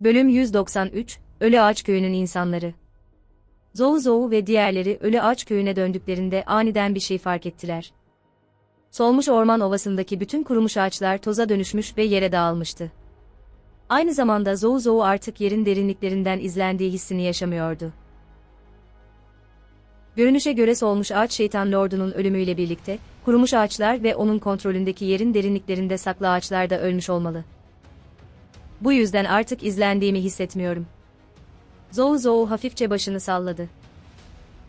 Bölüm 193, Ölü Ağaç Köyü'nün insanları. Zou Zou ve diğerleri Ölü Ağaç Köyü'ne döndüklerinde aniden bir şey fark ettiler. Solmuş orman ovasındaki bütün kurumuş ağaçlar toza dönüşmüş ve yere dağılmıştı. Aynı zamanda Zou Zou artık yerin derinliklerinden izlendiği hissini yaşamıyordu. Görünüşe göre solmuş ağaç şeytan lordunun ölümüyle birlikte, kurumuş ağaçlar ve onun kontrolündeki yerin derinliklerinde saklı ağaçlar da ölmüş olmalı. Bu yüzden artık izlendiğimi hissetmiyorum. Zou Zou hafifçe başını salladı.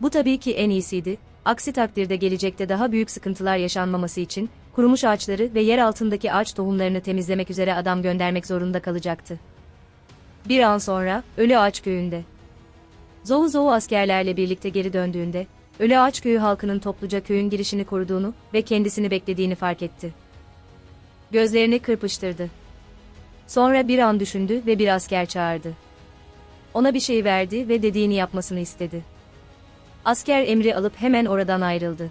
Bu tabii ki en iyisiydi, aksi takdirde gelecekte daha büyük sıkıntılar yaşanmaması için, kurumuş ağaçları ve yer altındaki ağaç tohumlarını temizlemek üzere adam göndermek zorunda kalacaktı. Bir an sonra, Ölü Ağaç Köyü'nde. Zou Zou askerlerle birlikte geri döndüğünde, Ölü Ağaç Köyü halkının topluca köyün girişini koruduğunu ve kendisini beklediğini fark etti. Gözlerini kırpıştırdı. Sonra bir an düşündü ve bir asker çağırdı. Ona bir şey verdi ve dediğini yapmasını istedi. Asker emri alıp hemen oradan ayrıldı.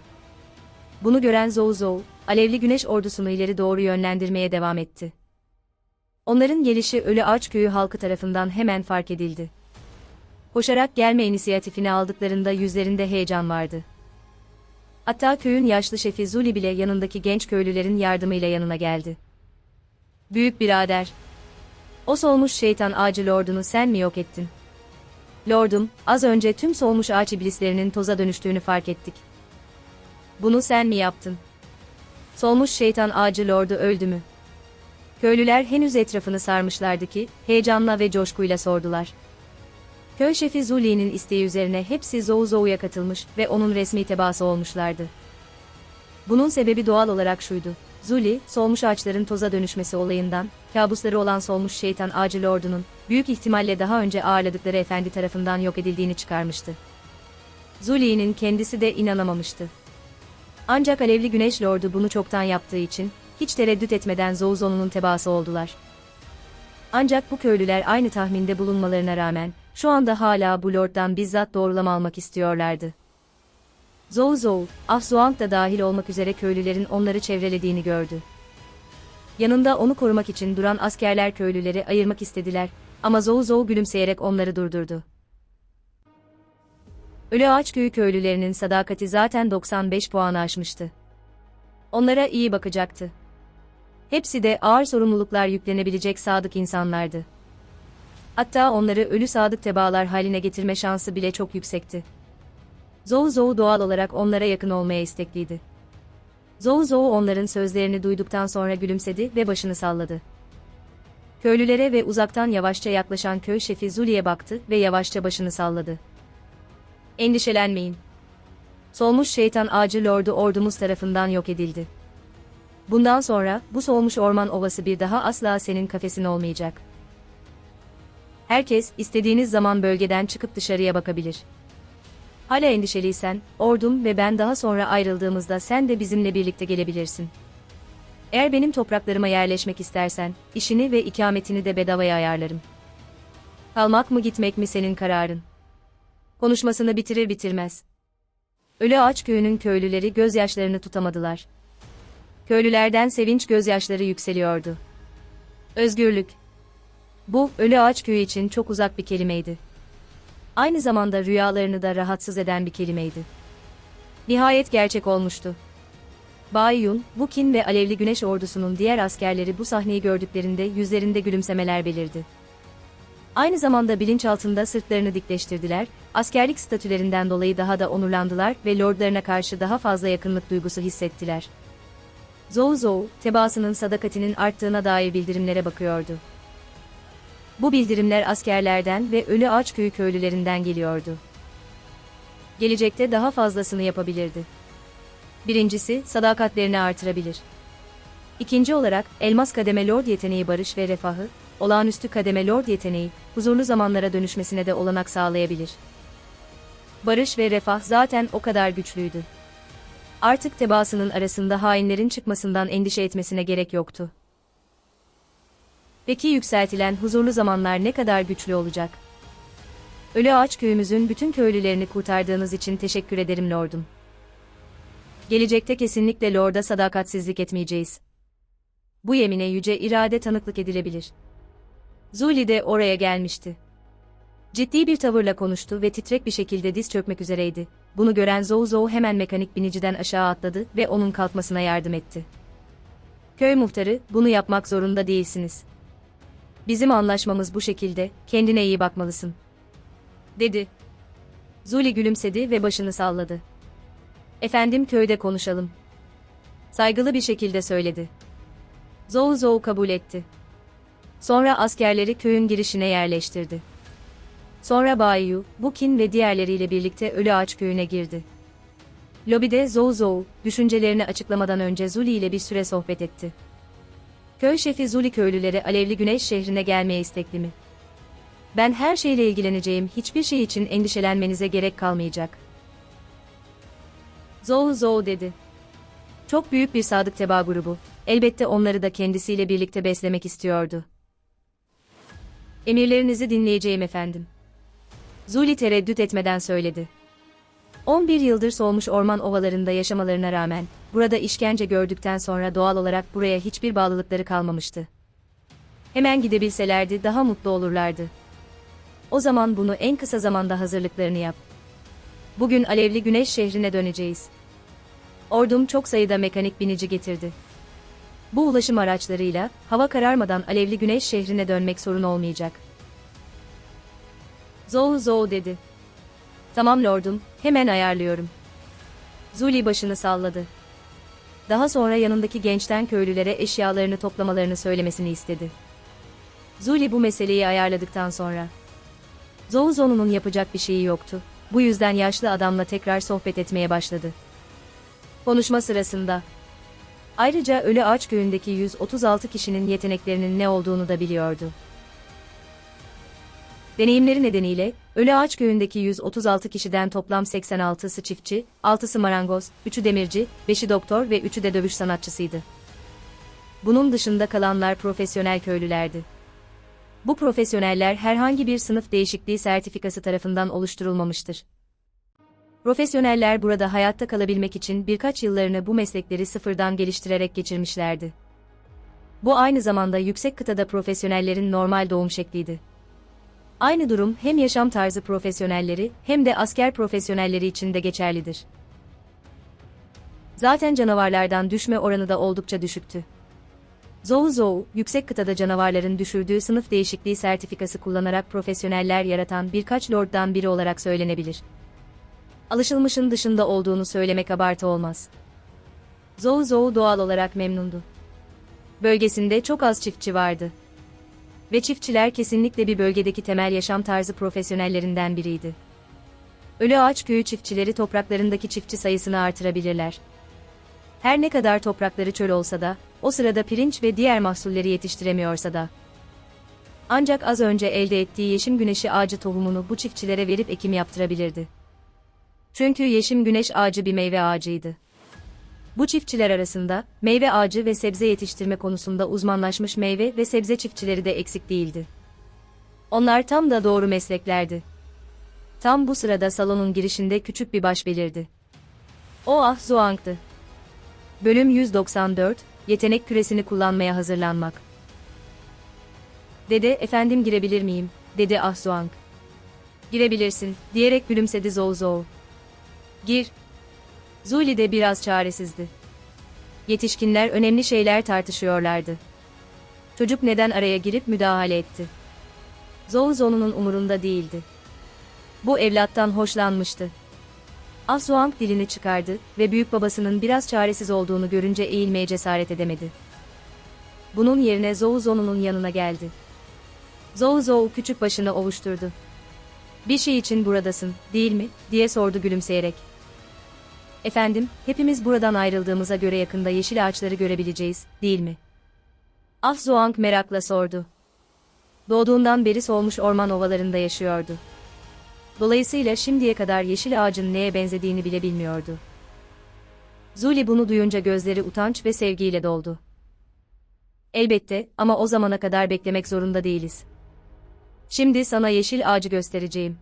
Bunu gören Zou Zou, alevli güneş ordusunu ileri doğru yönlendirmeye devam etti. Onların gelişi Ölü Ağaç Köyü halkı tarafından hemen fark edildi. Koşarak gelme inisiyatifini aldıklarında yüzlerinde heyecan vardı. Hatta köyün yaşlı şefi Zuli bile yanındaki genç köylülerin yardımıyla yanına geldi. Büyük birader. O solmuş şeytan ağacı lordunu sen mi yok ettin? Lordum, az önce tüm solmuş ağaç iblislerinin toza dönüştüğünü fark ettik. Bunu sen mi yaptın? Solmuş şeytan ağacı lordu öldü mü? Köylüler henüz etrafını sarmışlardı ki, heyecanla ve coşkuyla sordular. Köy şefi Zuli'nin isteği üzerine hepsi Zou Zou'ya katılmış ve onun resmi tebaası olmuşlardı. Bunun sebebi doğal olarak şuydu. Zuli, solmuş ağaçların toza dönüşmesi olayından, kabusları olan solmuş şeytan ağacı lordunun, büyük ihtimalle daha önce ağırladıkları efendi tarafından yok edildiğini çıkarmıştı. Zuli'nin kendisi de inanamamıştı. Ancak alevli güneş lordu bunu çoktan yaptığı için, hiç tereddüt etmeden Zouzo'nun tebaası oldular. Ancak bu köylüler aynı tahminde bulunmalarına rağmen, şu anda hala bu lorddan bizzat doğrulama almak istiyorlardı. Zou Zou, Ah Zuang da dahil olmak üzere köylülerin onları çevrelediğini gördü. Yanında onu korumak için duran askerler köylüleri ayırmak istediler ama Zou Zou gülümseyerek onları durdurdu. Ölü Ağaç Köyü köylülerinin sadakati zaten 95 puanı aşmıştı. Onlara iyi bakacaktı. Hepsi de ağır sorumluluklar yüklenebilecek sadık insanlardı. Hatta onları ölü sadık tebaalar haline getirme şansı bile çok yüksekti. Zou Zou doğal olarak onlara yakın olmaya istekliydi. Zou Zou onların sözlerini duyduktan sonra gülümsedi ve başını salladı. Köylülere ve uzaktan yavaşça yaklaşan köy şefi Zuli'ye baktı ve yavaşça başını salladı. Endişelenmeyin. Solmuş şeytan ağacı lordu ordumuz tarafından yok edildi. Bundan sonra bu solmuş orman ovası bir daha asla senin kafesin olmayacak. Herkes istediğiniz zaman bölgeden çıkıp dışarıya bakabilir. Hala endişeliysen, ordum ve ben daha sonra ayrıldığımızda sen de bizimle birlikte gelebilirsin. Eğer benim topraklarıma yerleşmek istersen, işini ve ikametini de bedavaya ayarlarım. Kalmak mı gitmek mi senin kararın. Konuşmasını bitirir bitirmez. Ölü Ağaç Köyü'nün köylüleri gözyaşlarını tutamadılar. Köylülerden sevinç gözyaşları yükseliyordu. Özgürlük. Bu, Ölü Ağaç Köyü için çok uzak bir kelimeydi. Aynı zamanda rüyalarını da rahatsız eden bir kelimeydi. Nihayet gerçek olmuştu. Bay Yun, Wukin ve Alevli Güneş ordusunun diğer askerleri bu sahneyi gördüklerinde yüzlerinde gülümsemeler belirdi. Aynı zamanda bilinçaltında sırtlarını dikleştirdiler, askerlik statülerinden dolayı daha da onurlandılar ve lordlarına karşı daha fazla yakınlık duygusu hissettiler. Zou Zou, tebaasının sadakatinin arttığına dair bildirimlere bakıyordu. Bu bildirimler askerlerden ve Ölü Ağaç Köyü köylülerinden geliyordu. Gelecekte daha fazlasını yapabilirdi. Birincisi, sadakatlerini artırabilir. İkinci olarak, elmas kademe lord yeteneği barış ve refahı, olağanüstü kademe lord yeteneği, huzurlu zamanlara dönüşmesine de olanak sağlayabilir. Barış ve refah zaten o kadar güçlüydü. Artık tebaasının arasında hainlerin çıkmasından endişe etmesine gerek yoktu. Peki yükseltilen huzurlu zamanlar ne kadar güçlü olacak? Ölü Ağaç köyümüzün bütün köylülerini kurtardığınız için teşekkür ederim lordum. Gelecekte kesinlikle lorda sadakatsizlik etmeyeceğiz. Bu yemine yüce irade tanıklık edilebilir. Zuli de oraya gelmişti. Ciddi bir tavırla konuştu ve titrek bir şekilde diz çökmek üzereydi. Bunu gören Zou Zou hemen mekanik biniciden aşağı atladı ve onun kalkmasına yardım etti. Köy muhtarı, bunu yapmak zorunda değilsiniz. Bizim anlaşmamız bu şekilde, kendine iyi bakmalısın. Dedi. Zuli gülümsedi ve başını salladı. Efendim köyde konuşalım. Saygılı bir şekilde söyledi. Zou Zou kabul etti. Sonra askerleri köyün girişine yerleştirdi. Sonra Bayu, Bukin ve diğerleriyle birlikte Ölü Ağaç köyüne girdi. Lobide Zou Zou, düşüncelerini açıklamadan önce Zuli ile bir süre sohbet etti. Köy şefi Zuli köylülere Alevli Güneş şehrine gelmeye istekli mi? Ben her şeyle ilgileneceğim, hiçbir şey için endişelenmenize gerek kalmayacak. Zou Zou dedi. Çok büyük bir sadık teba grubu, elbette onları da kendisiyle birlikte beslemek istiyordu. Emirlerinizi dinleyeceğim efendim. Zuli tereddüt etmeden söyledi. 11 yıldır solmuş orman ovalarında yaşamalarına rağmen, burada işkence gördükten sonra doğal olarak buraya hiçbir bağlılıkları kalmamıştı. Hemen gidebilselerdi daha mutlu olurlardı. O zaman bunu en kısa zamanda hazırlıklarını yap. Bugün Alevli Güneş şehrine döneceğiz. Ordum çok sayıda mekanik binici getirdi. Bu ulaşım araçlarıyla, hava kararmadan Alevli Güneş şehrine dönmek sorun olmayacak. Zou Zou dedi. Tamam lordum, hemen ayarlıyorum. Zuli başını salladı. Daha sonra yanındaki gençten köylülere eşyalarını toplamalarını söylemesini istedi. Zuli bu meseleyi ayarladıktan sonra. Zou Zou'nun yapacak bir şeyi yoktu. Bu yüzden yaşlı adamla tekrar sohbet etmeye başladı. Konuşma sırasında. Ayrıca Ölü Ağaç Köyü'ndeki 136 kişinin yeteneklerinin ne olduğunu da biliyordu. Deneyimleri nedeniyle, Ölü Ağaç Köyü'ndeki 136 kişiden toplam 86'sı çiftçi, 6'sı marangoz, 3'ü demirci, 5'i doktor ve 3'ü de dövüş sanatçısıydı. Bunun dışında kalanlar profesyonel köylülerdi. Bu profesyoneller herhangi bir sınıf değişikliği sertifikası tarafından oluşturulmamıştır. Profesyoneller burada hayatta kalabilmek için birkaç yıllarını bu meslekleri sıfırdan geliştirerek geçirmişlerdi. Bu aynı zamanda yüksek kıtada profesyonellerin normal doğum şekliydi. Aynı durum hem yaşam tarzı profesyonelleri hem de asker profesyonelleri için de geçerlidir. Zaten canavarlardan düşme oranı da oldukça düşüktü. Zou, yüksek kıtada canavarların düşürdüğü sınıf değişikliği sertifikası kullanarak profesyoneller yaratan birkaç lorddan biri olarak söylenebilir. Alışılmışın dışında olduğunu söylemek abartı olmaz. Zou doğal olarak memnundu. Bölgesinde çok az çiftçi vardı. Ve çiftçiler kesinlikle bir bölgedeki temel yaşam tarzı profesyonellerinden biriydi. Ölü Ağaç Köyü çiftçileri topraklarındaki çiftçi sayısını artırabilirler. Her ne kadar toprakları çöl olsa da, o sırada pirinç ve diğer mahsulleri yetiştiremiyorsa da. Ancak az önce elde ettiği yeşim güneşi ağacı tohumunu bu çiftçilere verip ekim yaptırabilirdi. Çünkü yeşim güneş ağacı bir meyve ağacıydı. Bu çiftçiler arasında, meyve ağacı ve sebze yetiştirme konusunda uzmanlaşmış meyve ve sebze çiftçileri de eksik değildi. Onlar tam da doğru mesleklerdi. Tam bu sırada salonun girişinde küçük bir baş belirdi. O Ah Zuang'dı. Bölüm 194, Yetenek küresini kullanmaya hazırlanmak. Dede, efendim girebilir miyim, dedi Ah Zuang. Girebilirsin, diyerek gülümsedi Zou Zou. Gir, Zuli de biraz çaresizdi. Yetişkinler önemli şeyler tartışıyorlardı. Çocuk neden araya girip müdahale etti? Zou Zou'nun umurunda değildi. Bu evlattan hoşlanmıştı. Asuang dilini çıkardı ve büyük babasının biraz çaresiz olduğunu görünce eğilmeye cesaret edemedi. Bunun yerine Zou Zou'nun yanına geldi. Zou Zou küçük başını ovuşturdu. Bir şey için buradasın, değil mi, diye sordu gülümseyerek. Efendim, hepimiz buradan ayrıldığımıza göre yakında yeşil ağaçları görebileceğiz, değil mi? Ah Zuang merakla sordu. Doğduğundan beri solmuş orman ovalarında yaşıyordu. Dolayısıyla şimdiye kadar yeşil ağacın neye benzediğini bile bilmiyordu. Zuli bunu duyunca gözleri utanç ve sevgiyle doldu. Elbette ama o zamana kadar beklemek zorunda değiliz. Şimdi sana yeşil ağacı göstereceğim.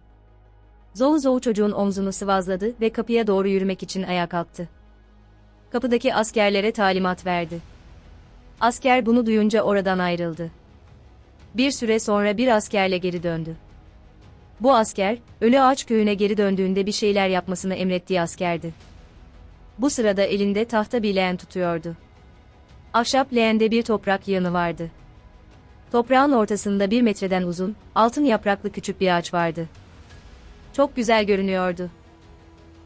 Zou Zou çocuğun omzunu sıvazladı ve kapıya doğru yürümek için ayağa kalktı. Kapıdaki askerlere talimat verdi. Asker bunu duyunca oradan ayrıldı. Bir süre sonra bir askerle geri döndü. Bu asker, Ölü Ağaç köyüne geri döndüğünde bir şeyler yapmasını emrettiği askerdi. Bu sırada elinde tahta bir leğen tutuyordu. Ahşap leğende bir toprak yığını vardı. Toprağın ortasında bir metreden uzun, altın yapraklı küçük bir ağaç vardı. Çok güzel görünüyordu.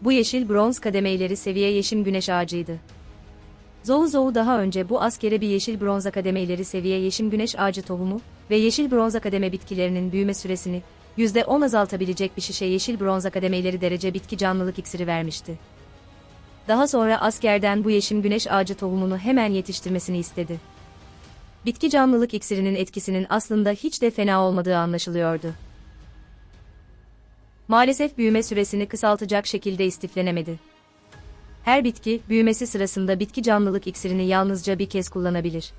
Bu yeşil bronz kademeleri seviye yeşim güneş ağacıydı. Zou Zou daha önce bu askere bir yeşil bronz akademeleri seviye yeşim güneş ağacı tohumu ve yeşil bronz akademe bitkilerinin büyüme süresini %10 azaltabilecek bir şişe yeşil bronz akademeleri derece bitki canlılık iksiri vermişti. Daha sonra askerden bu yeşim güneş ağacı tohumunu hemen yetiştirmesini istedi. Bitki canlılık iksirinin etkisinin aslında hiç de fena olmadığı anlaşılıyordu. Maalesef büyüme süresini kısaltacak şekilde istiflenemedi. Her bitki, büyümesi sırasında bitki canlılık iksirini yalnızca bir kez kullanabilir.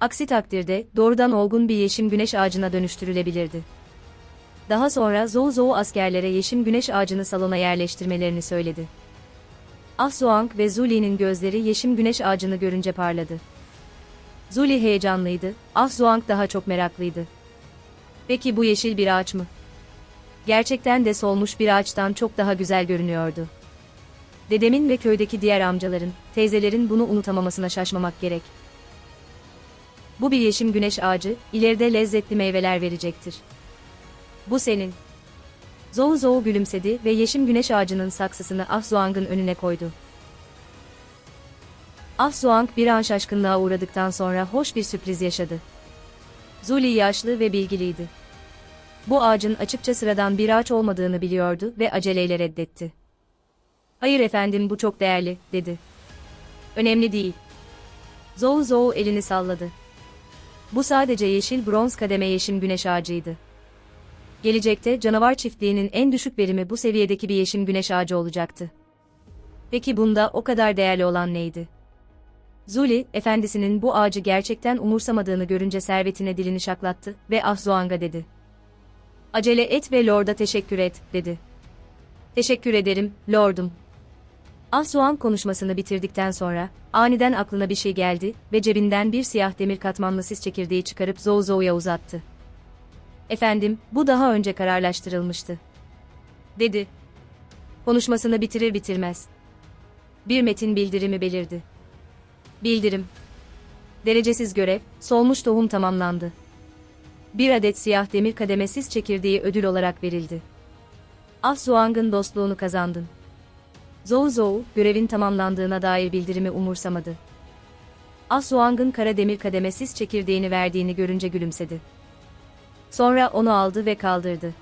Aksi takdirde, doğrudan olgun bir yeşim güneş ağacına dönüştürülebilirdi. Daha sonra Zou Zou askerlere yeşim güneş ağacını salona yerleştirmelerini söyledi. Ah Zuang ve Zuli'nin gözleri yeşim güneş ağacını görünce parladı. Zuli heyecanlıydı, Ah Zuang daha çok meraklıydı. Peki bu yeşil bir ağaç mı? Gerçekten de solmuş bir ağaçtan çok daha güzel görünüyordu. Dedemin ve köydeki diğer amcaların, teyzelerin bunu unutamamasına şaşmamak gerek. Bu bir yeşim güneş ağacı, ileride lezzetli meyveler verecektir. Bu senin. Zou Zou gülümsedi ve yeşim güneş ağacının saksısını Ah Zuang'ın önüne koydu. Ah Zuang bir an şaşkınlığa uğradıktan sonra hoş bir sürpriz yaşadı. Zuli yaşlı ve bilgiliydi. Bu ağacın açıkça sıradan bir ağaç olmadığını biliyordu ve aceleyle reddetti. Hayır efendim bu çok değerli, dedi. Önemli değil. Zou Zou elini salladı. Bu sadece yeşil bronz kademe yeşim güneş ağacıydı. Gelecekte canavar çiftliğinin en düşük verimi bu seviyedeki bir yeşim güneş ağacı olacaktı. Peki bunda o kadar değerli olan neydi? Zuli, efendisinin bu ağacı gerçekten umursamadığını görünce servetine dilini şaklattı ve Ahzuang'a dedi. Acele et ve Lord'a teşekkür et, dedi. Teşekkür ederim, Lordum. Ahzuang konuşmasını bitirdikten sonra, aniden aklına bir şey geldi ve cebinden bir siyah demir katmanlı sis çekirdeği çıkarıp Zou Zou'ya uzattı. Efendim, bu daha önce kararlaştırılmıştı. Dedi. Konuşmasını bitirir bitirmez. Bir metin bildirimi belirdi. Bildirim. Derecesiz görev, solmuş tohum tamamlandı. Bir adet siyah demir kademesiz çekirdeği ödül olarak verildi. Ah Zuang'ın dostluğunu kazandın. Zou Zou, görevin tamamlandığına dair bildirimi umursamadı. Ah Zuang'ın kara demir kademesiz çekirdeğini verdiğini görünce gülümsedi. Sonra onu aldı ve kaldırdı.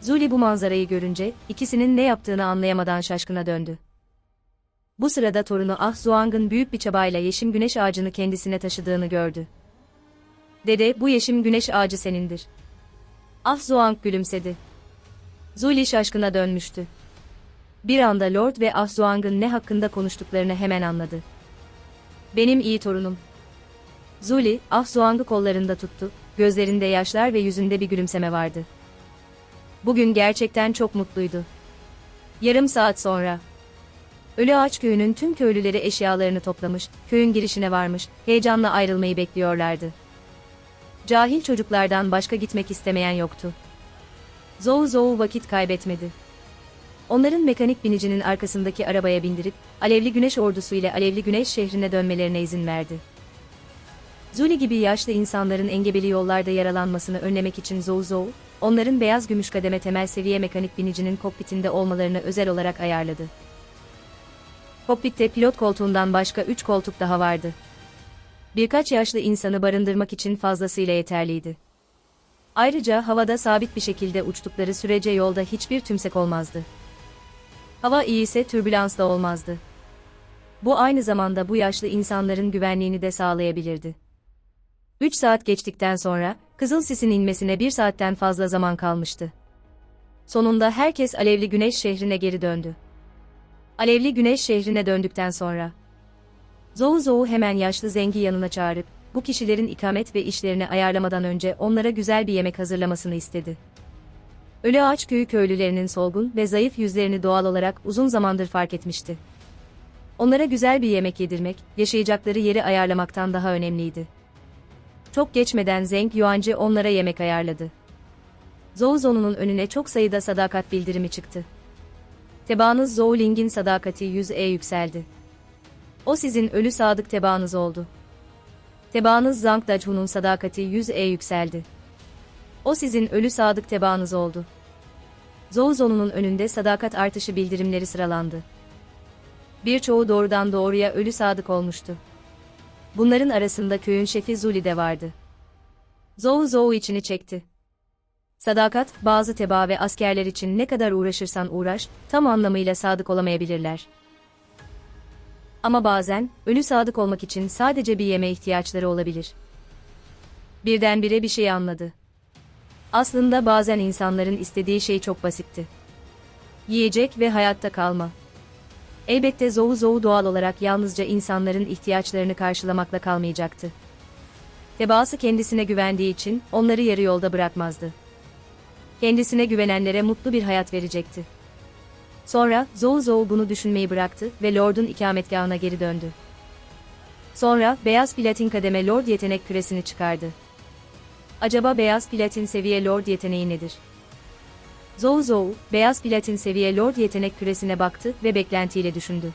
Zuli bu manzarayı görünce, ikisinin ne yaptığını anlayamadan şaşkına döndü. Bu sırada torunu Ah Zuang'ın büyük bir çabayla yeşim güneş ağacını kendisine taşıdığını gördü. Dede, bu yeşim güneş ağacı senindir. Ah Zuang gülümsedi. Zuli şaşkına dönmüştü. Bir anda Lord ve Ah Zuang'ın ne hakkında konuştuklarını hemen anladı. Benim iyi torunum. Zuli, Ah Zuang'ı kollarında tuttu, gözlerinde yaşlar ve yüzünde bir gülümseme vardı. Bugün gerçekten çok mutluydu. Yarım saat sonra. Ölü Ağaç Köyü'nün tüm köylüleri eşyalarını toplamış, köyün girişine varmış, heyecanla ayrılmayı bekliyorlardı. Cahil çocuklardan başka gitmek istemeyen yoktu. Zou Zou vakit kaybetmedi. Onların mekanik binicinin arkasındaki arabaya bindirip, Alevli Güneş ordusu ile Alevli Güneş şehrine dönmelerine izin verdi. Zuli gibi yaşlı insanların engebeli yollarda yaralanmasını önlemek için Zou Zou, onların beyaz gümüş kademe temel seviye mekanik binicinin kokpitinde olmalarını özel olarak ayarladı. Kokpitte pilot koltuğundan başka üç koltuk daha vardı. Birkaç yaşlı insanı barındırmak için fazlasıyla yeterliydi. Ayrıca havada sabit bir şekilde uçtukları sürece yolda hiçbir tümsek olmazdı. Hava iyi ise türbülans da olmazdı. Bu aynı zamanda bu yaşlı insanların güvenliğini de sağlayabilirdi. 3 saat geçtikten sonra, Kızıl Sis'in inmesine bir saatten fazla zaman kalmıştı. Sonunda herkes Alevli Güneş şehrine geri döndü. Alevli Güneş şehrine döndükten sonra, Zou Zou hemen yaşlı Zengi yanına çağırıp, bu kişilerin ikamet ve işlerini ayarlamadan önce onlara güzel bir yemek hazırlamasını istedi. Ölü Ağaç Köyü köylülerinin solgun ve zayıf yüzlerini doğal olarak uzun zamandır fark etmişti. Onlara güzel bir yemek yedirmek, yaşayacakları yeri ayarlamaktan daha önemliydi. Çok geçmeden Zeng Yuancı onlara yemek ayarladı. Zhou Zon'un önüne çok sayıda sadakat bildirimi çıktı. Tebaanız Zhou Ling'in sadakati 100'e yükseldi. O sizin ölü sadık tebaanız oldu. Tebaanız Zhang Dajun'un sadakati 100'e yükseldi. O sizin ölü sadık tebaanız oldu. Zhou Zon'un önünde sadakat artışı bildirimleri sıralandı. Birçoğu doğrudan doğruya ölü sadık olmuştu. Bunların arasında köyün şefi Zuli de vardı. Zhou Zhou içini çekti. Sadakat, bazı teba ve askerler için ne kadar uğraşırsan uğraş, tam anlamıyla sadık olamayabilirler. Ama bazen, ölü sadık olmak için sadece bir yeme ihtiyaçları olabilir. Birdenbire bir şey anladı. Aslında bazen insanların istediği şey çok basitti. Yiyecek ve hayatta kalma. Elbette Zhou Zhou doğal olarak yalnızca insanların ihtiyaçlarını karşılamakla kalmayacaktı. Tebaası kendisine güvendiği için onları yarı yolda bırakmazdı. Kendisine güvenenlere mutlu bir hayat verecekti. Sonra Zhou Zhou bunu düşünmeyi bıraktı ve Lord'un ikametgahına geri döndü. Sonra beyaz platin kademe Lord yetenek küresini çıkardı. Acaba beyaz platin seviye Lord yeteneği nedir? Zhou Zhou, beyaz platin seviye Lord yetenek küresine baktı ve beklentiyle düşündü.